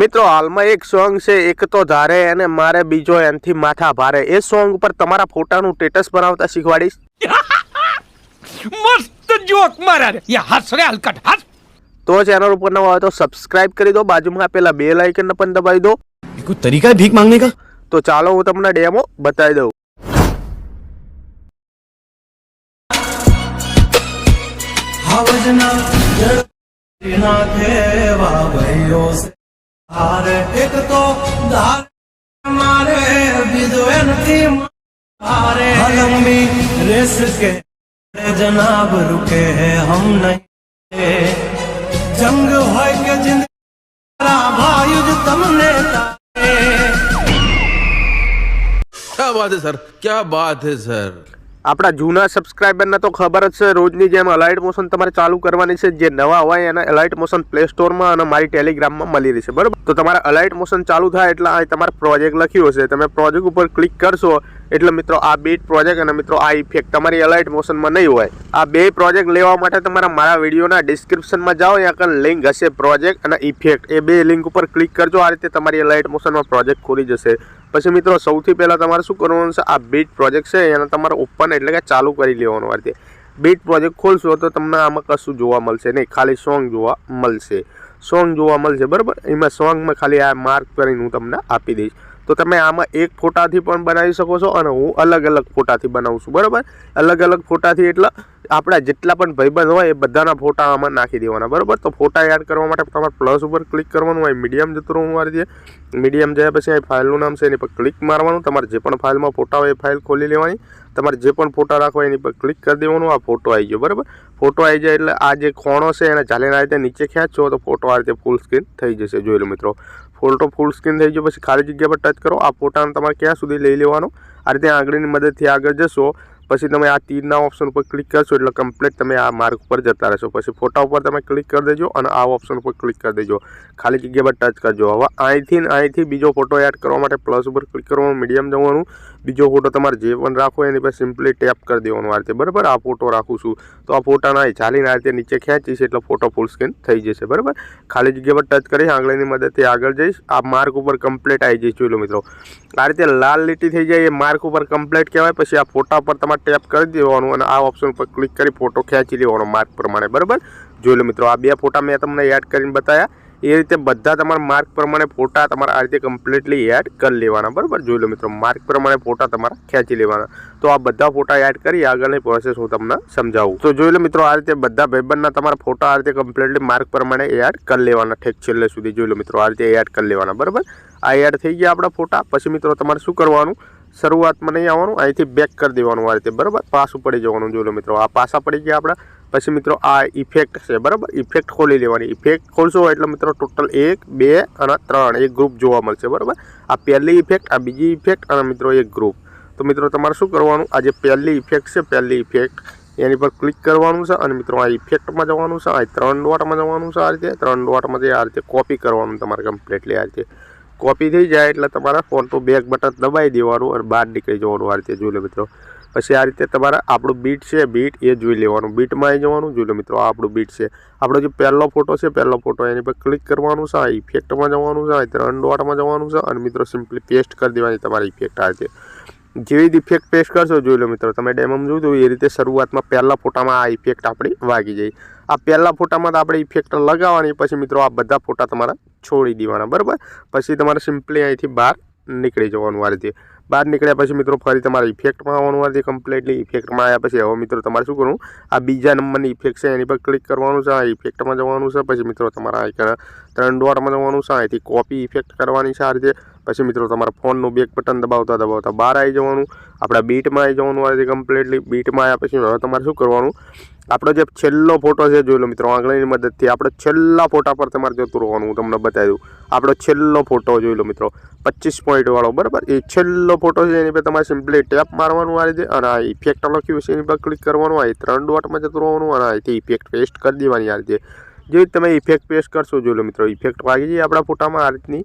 મિત્રો હાલમાં એક સોંગ છે એક તો ધારે અને મારે બીજો એનથી માથા ભારે. એ સોંગ ઉપર તમારા ફોટાનું સ્ટેટસ બનાવતા શીખવાડીશ. મસ્ત જોક મારા યા હસ હલકટ હસ તો ચેનલ ઉપર નવા હોય તો સબસ્ક્રાઇબ કરી દો બાજુમાં આપેલા બે લાઇકન પણ દબાવી દો. કોઈ તરીકા ભીખ માંગને કા? તો ચાલો હું તમને ડેમો બતાવી દઉં. આવજના ના દેવા ભયો एक तो धार मारे विद्वेन की मारे। लंबी रेस के जनाब रुके हैं हम नहीं। जंग हो के ज़िंदा तुमने क्या बात है सर? क्या बात है सर? આપણા જૂના સબસ્ક્રાઈબરને તો ખબર જ છે, રોજની જેમ અલાઇટ મોશન તમારે ચાલુ કરવાની છે, જે નવા હોય એને અલાઇટ મોશન પ્લે સ્ટોરમાં અને મારી ટેલિગ્રામમાં મળી રહેશે, બરાબર? તો તમારે અલાઇટ મોશન ચાલુ થાય એટલે આ તમારે પ્રોજેક્ટ લખ્યું હશે. તમે પ્રોજેક્ટ ઉપર ક્લિક કરશો, એટલે મિત્રો આ બીટ પ્રોજેક્ટ અને મિત્રો આ ઇફેક્ટ તમારી અલાઇટ મોશનમાં નહીં હોય. આ બે પ્રોજેક્ટ લેવા માટે તમારા મારા વિડીયોના ડિસ્ક્રિપ્શનમાં જાઓ આગળ લિંક હશે પ્રોજેક્ટ અને ઇફેક્ટ એ બે લિંક ઉપર ક્લિક કરજો, આ રીતે તમારી અલાઇટ મોશનમાં પ્રોજેક્ટ ખોલી જશે. પછી મિત્રો, સૌથી પહેલાં તમારે શું કરવાનું છે? આ બીટ પ્રોજેક્ટ છે, એને તમારે ઓપન એટલે કે ચાલુ કરી લેવાનું વારથી બીટ પ્રોજેક્ટ ખોલશો તો તમને આમાં કશું જોવા મળશે નહીં. ખાલી સોંગ જોવા મળશે. સોંગ જોવા મળશે, બરાબર? એમાં સોંગમાં ખાલી આ માર્ક કરીને હું તમને આપી દઈશ. તો તમે આમાં એક ફોટાથી પણ બનાવી શકો છો અને હું અલગ અલગ ફોટાથી બનાવું છું. બરાબર? અલગ અલગ ફોટાથી એટલે આપણા જેટલા પણ ભાઈબંધ હોય એ બધાના ફોટા આમાં નાખી દેવાના, બરાબર? તો ફોટા એડ કરવા માટે તમારે પ્લસ ઉપર ક્લિક કરવાનું હોય મીડિયમ જતું રહેવું મારી જે. મીડિયમ જાય પછી અહીં ફાઇલનું નામ છે, એની પર ક્લિક મારવાનું. તમારે જે પણ ફાઇલમાં ફોટા હોય એ ફાઇલ ખોલી લેવાની. તમારે જે પણ ફોટા રાખવા એની પર ક્લિક કરી દેવાનું, આ ફોટો આવી ગયો, બરાબર? ફોટો આવી જાય એટલે આ જે ખોણો છે એને ચાલીને આ રીતે નીચે ખેંચો, તો ફોટો આ રીતે ફૂલ સ્ક્રીન થઈ જશે, જોઈ લો મિત્રો. ફોટો ફૂલ સ્ક્રીન થઈ ગયો, પછી ખાલી જગ્યા પર ટચ કરો, આ ફોટાને તમારે ક્યાં સુધી લઈ લેવાનો? આ રીતે આંગળીની મદદથી આગળ જશો. પછી તમે આ તીરના ઓપ્શન ઉપર ક્લિક કરશો એટલે કમ્પ્લીટ તમે આ માર્ગ ઉપર જતા રહેશો. પછી ફોટા ઉપર તમે ક્લિક કરી દેજો અને આ ઓપ્શન ઉપર ક્લિક કરી દેજો. ખાલી જગ્યા પર ટચ કરજો. હવે અહીંથી અહીંથી બીજો ફોટો એડ કરવા માટે પ્લસ ઉપર ક્લિક કરવાનું મીડિયમ જવાનું. બીજો ફોટો તમારે જે પણ રાખો એની પર સિમ્પલી ટેપ કરી દેવાનું આ રીતે. બરાબર? આ ફોટો રાખું છું. તો આ ફોટાના ચાલીને આ રીતે નીચે ખેંચીશ એટલે ફોટો ફૂલ સ્ક્રીન થઈ જશે. બરાબર? ખાલી જગ્યા પર ટચ કરી આંગળીની મદદથી આગળ જઈશ. આ માર્ક ઉપર કમ્પ્લીટ આવી જઈશ. જોઈ લો મિત્રો. આ રીતે લાલ લીટી થઈ જાય એ માર્ક ઉપર કમ્પ્લીટ કહેવાય. પછી આ ફોટા પર તમારે ટેપ કરી દેવાનું અને આ ઓપ્શન ઉપર ક્લિક કરી ફોટો ખેંચી લેવાનો માર્ક પ્રમાણે, બરાબર? જોઈ લો મિત્રો, આ બે ફોટા મેં તમને એડ કરીને બતાવ્યા એ રીતે બધા તમારા માર્ક પ્રમાણે ફોટા તમારા આ રીતે કમ્પ્લીટલી એડ કરી લેવાના, બરાબર? જોઈ લો મિત્રો માર્ક પ્રમાણે ફોટા તમારા ખેંચી લેવાના. તો આ બધા ફોટા એડ કરી, આગળની પ્રોસેસ હું તમને સમજાવું. તો જોઈ લો મિત્રો, આ રીતે બધા ભાઈબંધના તમારા ફોટા આ રીતે કમ્પ્લીટલી માર્ક પ્રમાણે એડ કરી લેવાના ઠેક છેલ્લે સુધી. જોઈ લો મિત્રો, આ રીતે એડ કરી લેવાના, બરાબર? આ એડ થઈ ગયા આપણા ફોટા પછી મિત્રો, તમારે શું કરવાનું? શરૂઆતમાં નહીં આવવાનું, અહીંથી બેક કરી દેવાનું આ રીતે, બરાબર? પાછું પડી જવાનું, જોઈ મિત્રો, આ પાછા પડી ગયા આપણા. પછી મિત્રો, આ ઇફેક્ટ છે, બરાબર? ઇફેક્ટ ખોલી લેવાની. ઇફેક્ટ ખોલશો એટલે મિત્રો ટોટલ એક, બે અને ત્રણ, એક ગ્રુપ જોવા મળશે, બરાબર? આ પહેલી ઇફેક્ટ આ બીજી ઇફેક્ટ અને મિત્રો, એક ગ્રુપ તો મિત્રો, તમારે શું કરવાનું? આ જે પહેલી ઇફેક્ટ છે, પહેલી ઇફેક્ટ એની પર ક્લિક કરવાનું છે અને મિત્રો, આ ઇફેક્ટમાં જવાનું છે, આ ત્રણ ડોટમાં જવાનું છે આ રીતે. ત્રણ ડોટમાં જે આ રીતે કોપી કરવાનું તમારે કમ્પ્લીટલી આ રીતે. કોપી થઈ જાય એટલે તમારા ફોન તો બેક બટન દબાવી દેવાનું અને બહાર નીકળી જવાનું આ રીતે, જોઈ લો મિત્રો. પછી આ રીતે તમારે આપણું બીટ છે બીટ એ જોઈ લેવાનું. બીટમાં આવી જવાનું, જોઈ લો મિત્રો, આ આપણું બીટ છે. આપણો જે પહેલો ફોટો છે, પહેલો ફોટો એની પર ક્લિક કરવાનું છે ઇફેક્ટમાં જવાનું છે ત્રણ ડોટમાં જવાનું છે અને મિત્રો સિમ્પલી પેસ્ટ કરી દેવાની તમારી ઇફેક્ટ આ રીતે. જેવી ઇફેક્ટ પેસ્ટ કરશો, જોઈ લો મિત્રો, તમે ડેમોમાં જોયું તો એ રીતે શરૂઆતમાં પહેલા ફોટામાં આ ઇફેક્ટ આપણી વાગી જાય. આ પહેલા ફોટામાં તો આપણે ઇફેક્ટ લગાવવાની, પછી મિત્રો આ બધા ફોટા તમારા છોડી દેવાના, બરાબર? પછી તમારે સિમ્પલી અહીંથી બહાર નીકળી જવાનું આ રીતે. બહાર નીકળ્યા પછી મિત્રો ફરી તમારે ઇફેક્ટમાં આવવાનું આ રીતે કમ્પ્લીટલી ઇફેક્ટમાં આવ્યા પછી હવે મિત્રો તમારે શું કરવું? આ બીજા નંબરની ઇફેક્ટ છે, એની પર ક્લિક કરવાનું છે, આ ઇફેક્ટમાં જવાનું છે, પછી મિત્રો તમારા આ ત્રણ ડોટમાં જવાનું છે, અહીંથી કોપી ઇફેક્ટ કરવાની છે આ રીતે. પછી મિત્રો તમારા ફોનનું બેક બટન દબાવતા દબાવતા બહાર આવી જવાનું. આપણા બીટમાં આવી જવાનું આ રીતે કમ્પ્લીટલી બીટમાં આવ્યા પછી હવે તમારે શું કરવાનું? આપણો જે છેલ્લો ફોટો છે, જોઈ મિત્રો, આંગળીની મદદથી આપણે છેલ્લા ફોટા પર તમારે જતું રહેવાનું, હું તમને બતાવી દઉં. આપણો છેલ્લો ફોટો જોઈ લો મિત્રો, પચીસ પોઈન્ટવાળો બરાબર? એ છેલ્લો ફોટો છે, એની પર તમારે સિમ્પલી ટેપ મારવાનું આ રીતે અને આ ઇફેક્ટ લખ્યું છે એની પર ક્લિક કરવાનું, આ ત્રણ ડોટમાં જતું રહેવાનું અને અહીંથી ઇફેક્ટ પેસ્ટ કરી દેવાની આ રીતે. જેવી તમે ઇફેક્ટ પેસ્ટ કરશો, જોઈ લો મિત્રો ઇફેક્ટ વાગી જાય આપણા ફોટામાં, આ રીતની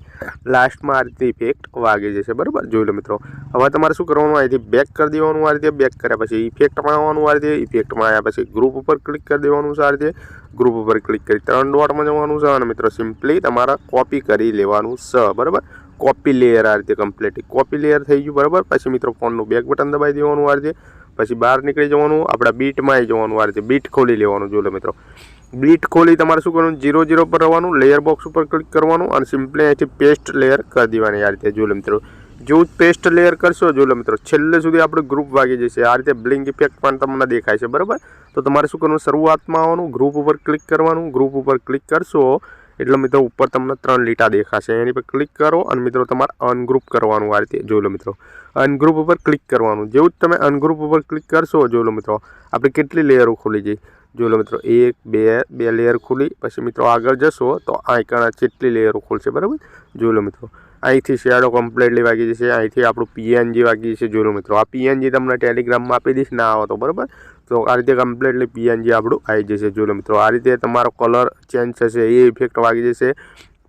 લાસ્ટમાં આ રીતની ઇફેક્ટ વાગી જશે, બરાબર? જોઈ લો મિત્રો, હવે તમારે શું કરવાનું અહીંથી બેક કરી દેવાનું, આ રીતે બેક કર્યા પછી ઇફેક્ટમાં આવવાનું આ રીતે ઇફેક્ટમાં આવ્યા પછી ગ્રુપ ઉપર ક્લિક કરી દેવાનું છે, આ રીતે ગ્રુપ ઉપર ક્લિક કરી ત્રણ ડોટમાં જવાનું છે અને મિત્રો સિમ્પલી તમારા કોપી કરી લેવાનું છે, બરાબર? કોપી લેયર આ રીતે કમ્પ્લીટ કોપી લેયર થઈ ગયું, બરાબર? પછી મિત્રો ફોનનું બેક બટન દબાવી દેવાનું આ રીતે. પછી બહાર નીકળી જવાનું, આપણા બીટમાં જવાનું આ રીતે. બીટ ખોલી લેવાનું, જોઈ મિત્રો. બીટ ખોલી તમારે શું કરવાનું? જીરો જીરો પર રહેવાનું લેયર બોક્સ ઉપર ક્લિક કરવાનું અને સિમ્પલી અહીંથી પેસ્ટ લેયર કરી દેવાની આ રીતે, જોઈ મિત્રો. જો પેસ્ટ લેયર કરશો, જોઈ મિત્રો, છેલ્લે સુધી આપણે ગ્રુપ વાગી જશે. આ રીતે બ્લિંક ઇફેક્ટ પણ તમને દેખાય છે, બરાબર? તો તમારે શું કરવાનું? શરૂઆતમાં આવવાનું ગ્રુપ ઉપર ક્લિક કરવાનું. ગ્રુપ ઉપર ક્લિક કરશો એટલે મિત્રો ઉપર તમને ત્રણ લીટા દેખાશે. એની પર ક્લિક કરો અને મિત્રો તમારે અનગ્રુપ કરવાનું આ રીતે. જોઈ લો મિત્રો. અનગ્રુપ ઉપર ક્લિક કરવાનું. જેવું જ તમે અનગ્રુપ ઉપર ક્લિક કરશો, જોઈ લો મિત્રો, આપણે કેટલી લેયરો ખોલી જઈ જોઈ લો મિત્રો, એક, બે બે લેયર ખુલી. પછી મિત્રો આગળ જશો તો આઈકણ જેટલી લેયરો ખુલશે, બરાબર? જોઈ લો મિત્રો. અહીંથી શેડો કમ્પ્લીટલી વાગી જશે. અહીંથી આપણું પીએનજી વાગી જશે જોયું મિત્રો. આ પીએનજી તમને ટેલિગ્રામમાં આપી દઈશ, ના આવો તો બરાબર? તો આ રીતે કમ્પ્લીટલી પીએનજી આપણું આવી જશે જોયું મિત્રો. આ રીતે તમારો કલર ચેન્જ થશે, એ ઇફેક્ટ વાગી જશે.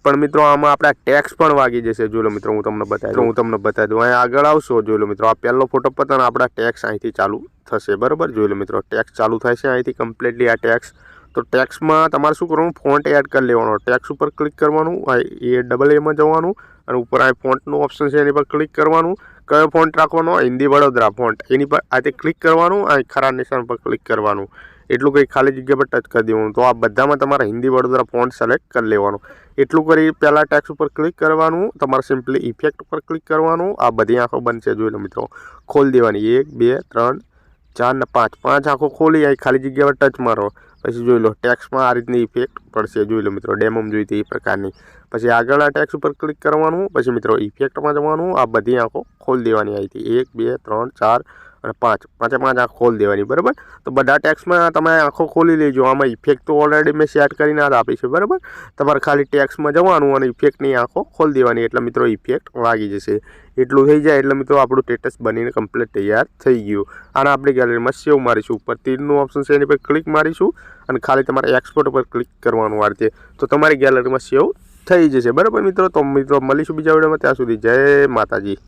પણ મિત્રો, આમાં આપણા ટેક્સ પણ વાગી જશે જોઈ મિત્રો, હું તમને બતાવી દઉં, હું તમને બતાવી દઉં. અહીંયા આગળ આવશો જોઈ મિત્રો. આ પહેલો ફોટો પતાને આપણા ટેક્સ અહીંથી ચાલુ થશે, બરાબર? જોઈ મિત્રો ટેક્સ ચાલુ છે અહીંથી કમ્પ્લીટલી આ ટેક્સ તો ટેક્સમાં તમારે શું કરવાનું? ફોન્ટ એડ કરી લેવાનો. ટેક્સ ઉપર ક્લિક કરવાનું. એ ડબલ એમાં જવાનું. અને ઉપર આ ફોન્ટનું ઓપ્શન છે એની પર ક્લિક કરવાનું. કયો ફોન્ટ રાખવાનો? હિન્દી વડોદરા ફોન્ટ એની પર આ તે ક્લિક કરવાનું આ ખરા નિશાન પર ક્લિક કરવાનું. એટલું કંઈ ખાલી જગ્યા પર ટચ કરી દેવાનું. તો આ બધામાં તમારે હિન્દી વડોદરા ફોન્ટ સિલેક્ટ કરી લેવાનું. એટલું કરી પહેલાં ટેક્સ ઉપર ક્લિક કરવાનું. તમારે સિમ્પલી ઇફેક્ટ ઉપર ક્લિક કરવાનું. આ બધી આંખો બનશે જોઈ લો મિત્રો. ખોલી દેવાની. એક, બે, ત્રણ, ચાર ને પાંચ. પાંચ આંખો ખોલી આવી ખાલી જગ્યા પર ટચ મારો. પછી જોઈ લો ટેક્સમાં આ રીતની ઇફેક્ટ પડશે. જોઈ લો મિત્રો ડેમોમ જોઈતી એ પ્રકારની. પછી આગળના ટેક્સ ઉપર ક્લિક કરવાનું. પછી મિત્રો ઇફેક્ટમાં જવાનું. આ બધી આંખો ખોલી દેવાની આવી હતી એક, બે, ત્રણ, ચાર અને પાંચ. પાંચે પાંચ આંખ ખોલી દેવાની, બરાબર? તો બધા ટેક્સમાં તમે આંખો ખોલી લેજો. આમાં ઇફેક્ટ તો ઓલરેડી મેં સેટ કરીને જ આપી છે, બરાબર? તમારે ખાલી ટેક્સમાં જવાનું અને ઇફેક્ટની આંખો ખોલી દેવાની. એટલે મિત્રો ઇફેક્ટ વાગી જશે. એટલું થઈ જાય એટલે મિત્રો આપણું સ્ટેટસ બનીને કમ્પ્લીટ તૈયાર થઈ ગયું. આને આપણે ગેલેરીમાં સેવ મારીશું. ઉપર તીરનું ઓપ્શન છે એની પર ક્લિક મારીશું અને ખાલી તમારે એક્સપોર્ટ ઉપર ક્લિક કરવાનું આ રીતે તો તમારી ગેલેરીમાં સેવ થઈ જશે. બરાબર મિત્રો? તો મિત્રો મળીશું બીજા વિડીયોમાં ત્યાં સુધી જય માતાજી.